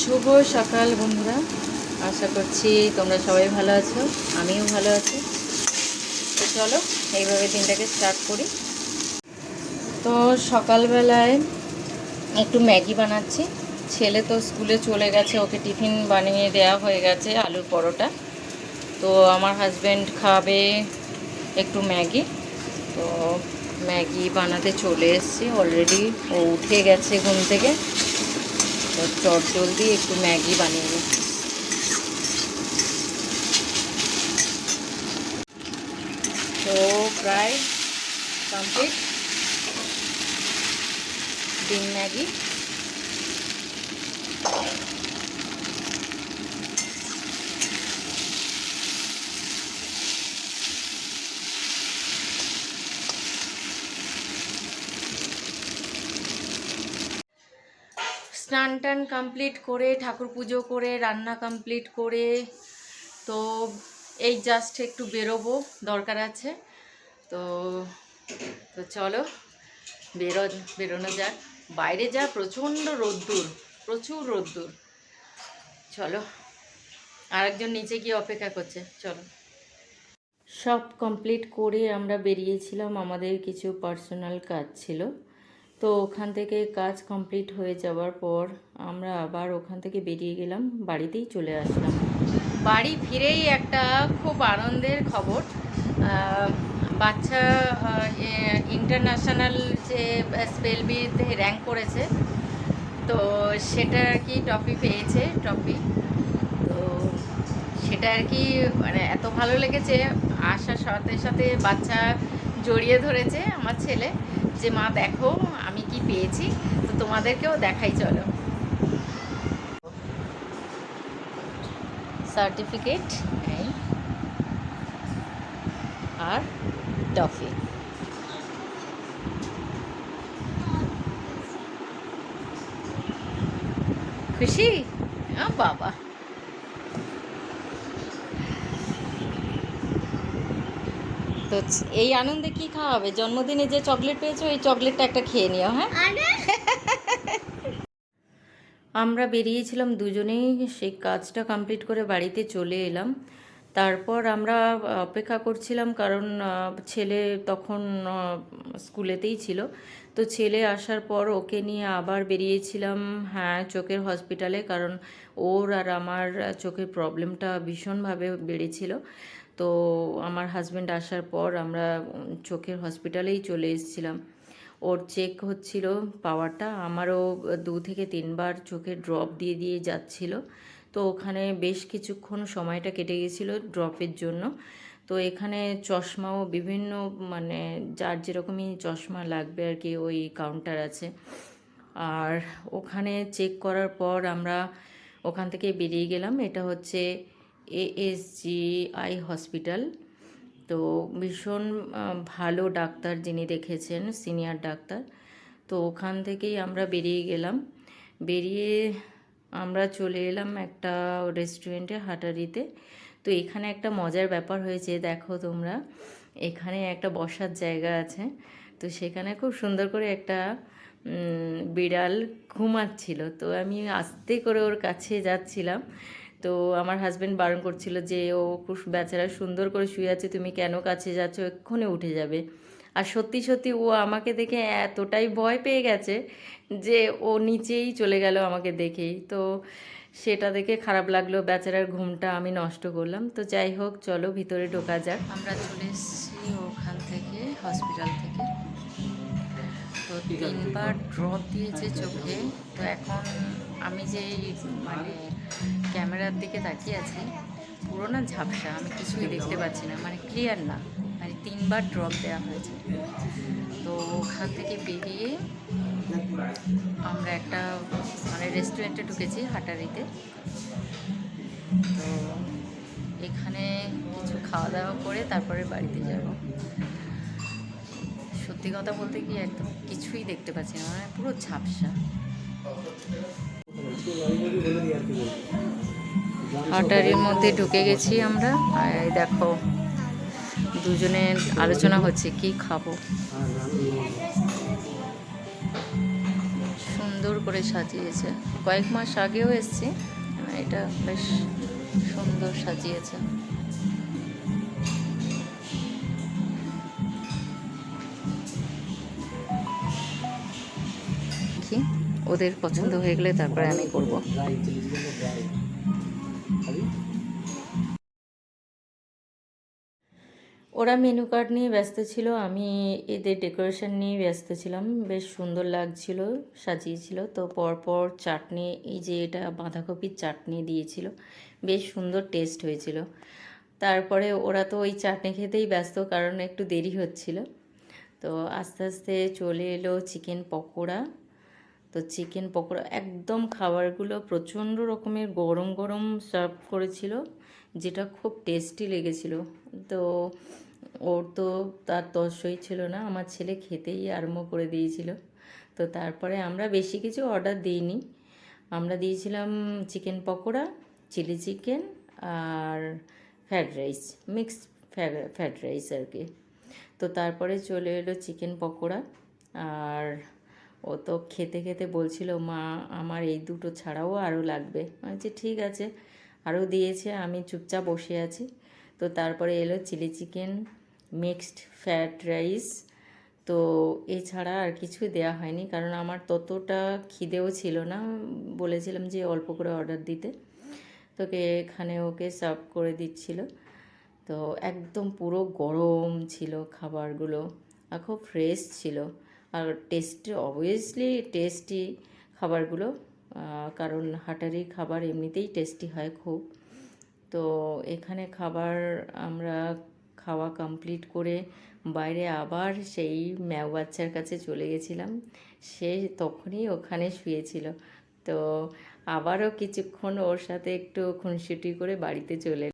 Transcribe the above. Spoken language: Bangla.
শুভ সকাল বন্ধুরা। আশা করছি তোমরা সবাই ভালো আছো, আমিও ভালো আছি। তো চলো, এইভাবে দিনটাকে স্টার্ট করি। তো সকালবেলায় একটু ম্যাগি বানাচ্ছি। ছেলে তো স্কুলে চলে গেছে, ওকে টিফিন বানিয়ে দেওয়া হয়ে গেছে আলুর পরোটা। তো আমার হাজব্যান্ড খাবে একটু ম্যাগি। তো ম্যাগি বানাতে চলে এসেছি অলরেডি ও উঠে গেছে ঘুম থেকে। তো চট জলদি একটু ম্যাগি বানিয়ে নিই। তো প্রায় কমপ্লিট ডিম ম্যাগি। স্নান টান কমপ্লিট করে, ঠাকুর পুজো করে, রান্না কমপ্লিট করে, তো এই জাস্ট একটু বেরোবো, দরকার আছে। তো তো চলো, বেরো, বেরোনো যাক। বাইরে যা, প্রচণ্ড রোদ্দুর, প্রচুর রোদ্দুর। চলো, আরেকজন নিচে গিয়ে অপেক্ষা করছে, চলো। সব কমপ্লিট করে আমরা বেরিয়েছিলাম, আমাদের কিছু পার্সোনাল কাজ ছিল। তো ওখান থেকে কাজ কমপ্লিট হয়ে যাওয়ার পর আমরা আবার ওখান থেকে বেরিয়ে গেলাম, বাড়িতেই চলে আসলাম। বাড়ি ফিরেই একটা খুব আনন্দের খবর। বাচ্চা ইন্টারন্যাশনাল যে স্পেলবিতে র্যাঙ্ক করেছে, তো সেটা আর কি ট্রফি পেয়েছে ট্রফি তো সেটা আর কি মানে এত ভালো লেগেছে, আসার সাথে সাথে বাচ্চা জড়িয়ে ধরেছে আমার ছেলে। যে, মা, দেখো, আমি কি পেয়েছি, তো তোমাদেরকেও দেখাই, চলো। সার্টিফিকেট আর টফি খুশি? আ বাবা। তো এই আনন্দে কি খাওয়াবে? জন্মদিনে যে চকলেট পেয়েছ, এই চকলেটটা একটা খেয়ে নিও হ্যাঁ? আমরা বেরিয়েছিলাম দুজনেই, সেই কাজটা কমপ্লিট করে বাড়িতে চলে এলাম। তারপর আমরা অপেক্ষা করছিলাম কারণ ছেলে তখন স্কুলেতেই ছিল। তো ছেলে আসার পর ওকে নিয়ে আবার বেরিয়েছিলাম হ্যাঁ চোখের হসপিটালে কারণ ওর আর আমার চোখের প্রবলেমটা ভীষণভাবে বেড়েছিল। তো আমার হাজব্যান্ড আসার পর আমরা চোখের হসপিটালেই চলে এসেছিলাম। ওর চেক হচ্ছিল পাওয়ারটা, আমারও দু থেকে তিনবার চোখে ড্রপ দিয়ে দিয়ে যাচ্ছিল। তো ওখানে বেশ কিছুক্ষণ সময়টা কেটে গেছিল ড্রপের জন্য। তো এখানে চশমাও বিভিন্ন মানে যার যেরকমই চশমা লাগবে আর কি, ওই কাউন্টার আছে। আর ওখানে চেক করার পর আমরা ওখান থেকে বেরিয়ে গেলাম। এটা হচ্ছে এএসজি আই হসপিটাল তো ভীষণ ভালো ডাক্তার যিনি দেখেছেন, সিনিয়র ডাক্তার। তো ওখান থেকেই আমরা বেরিয়ে গেলাম। বেরিয়ে আমরা চলে এলাম একটা রেস্টুরেন্টে হাটারিতে। তো এখানে একটা মজার ব্যাপার হয়েছে, দেখো তোমরা। এখানে একটা বসার জায়গা আছে। তো সেখানে খুব সুন্দর করে একটা বিড়াল ঘুমাচ্ছিল। তো আমি আস্তে করে ওর কাছে যাচ্ছিলাম। তো আমার হাজব্যান্ড বারণ করছিল যে, ও খুব বেচারা সুন্দর করে শুয়ে আছে, তুমি কেন কাছে যাচ্ছ? এক্ষুনি উঠে যাবে। আর সত্যি সত্যি ও আমাকে দেখে এতটাই ভয় পেয়ে গেছে যে, ও নিচেই চলে গেল আমাকে দেখেই। তো সেটা দেখে খারাপ লাগল, বেচারার ঘুমটা আমি নষ্ট করলাম। তো যাই হোক, চলো ভিতরে ঢোকা যাক। আমরা চলে এসেছি ওখান থেকে হসপিটাল থেকে। তিনবার ড্রপ দিয়েছে চোখে। তো এখন আমি যে মানে ক্যামেরার দিকে তাকিয়ে আছি, পুরো না ঝাপসা, আমি কিছুই দেখতে পাচ্ছি না। মানে ক্লিয়ার না। মানে তিনবার ড্রপ দেওয়া হয়েছে। তো ওখান থেকে বেরিয়ে আমরা একটা মানে রেস্টুরেন্টে ঢুকেছি, হাটারিতে। তো এখানে কিছু খাওয়া দাওয়া করে তারপরে বাড়িতে যাব। সত্যি কথা বলতে কি একদম কিছুই দেখতে পাচ্ছি না মানে পুরো ঝাপসা। হাটারির মধ্যে ঢুকে গেছি আমরা, আর দেখো, দুজনের আলোচনা হচ্ছে, কি খাব? সুন্দর সুন্দর করে সাজিয়েছে। কয়েক মাস আগেও এসছি এটা বেশ সুন্দর সাজিয়েছে। ওদের পছন্দ হয়ে গেলে তারপরে আমি করব। ওরা মেনু কার্ড নিয়ে ব্যস্ত ছিল, আমি এদের ডেকোরেশন নিয়ে ব্যস্ত ছিলাম, বেশ সুন্দর লাগছিল, সাজিয়েছিল। তো পরপর চাটনি, এই যে এটা বাঁধাকপির চাটনি দিয়েছিল, বেশ সুন্দর টেস্ট হয়েছিল। তারপরে ওরা তো ওই চাটনি খেতেই ব্যস্ত, কারণ একটু দেরি হচ্ছিল। তো আস্তে আস্তে চলে এলো চিকেন পকোড়া। তো চিকেন পকোড়া একদম খাবারগুলো প্রচণ্ড রকমের গরম গরম সার্ভ করেছিল, যেটা খুব টেস্টি লেগেছিল। তো ওর তো তার তসই ছিল না, আমার ছেলে খেতেই আরম্ভ করে দিয়েছিল। তো তারপরে আমরা বেশি কিছু অর্ডার দিইনি। আমরা দিয়েছিলাম চিকেন পকোড়া চিলি চিকেন আর fried rice mixed fried rice আর কি। তো তারপরে চলে এলো চিকেন পকোড়া আর ও তো খেতে খেতে বলছিল, মা, আমার এই দুটো ছাড়াও আরও লাগবে। আমি বলছি, ঠিক আছে। আরও দিয়েছে, আমি চুপচাপ বসে আছি। তো তারপরে এলো chilli chicken mixed fried rice. তো এছাড়া আর কিছু দেয়া হয়নি, কারণ আমার ততটা খিদেও ছিল না। বলেছিলাম যে অল্প করে অর্ডার দিতে। তোকে এখানে ওকে সার্ভ করে দিচ্ছিল। তো একদম পুরো গরম ছিল খাবারগুলো। আর খুব ফ্রেশ ছিল। আর টেস্ট অবভিয়াসলি টেস্টি খাবারগুলো কারণ হাটারি খাবার এমনিতেই টেস্টি হয় খুব। তো এখানে খাবার আমরা খাওয়া কমপ্লিট করে বাইরে আবার সেই ম্যাও বাচ্চার কাছে চলে গেছিলাম। সে তখনই ওখানে শুয়েছিল। তো আবারও কিছুক্ষণ ওর সাথে একটু খুনসুটি করে বাড়িতে চলে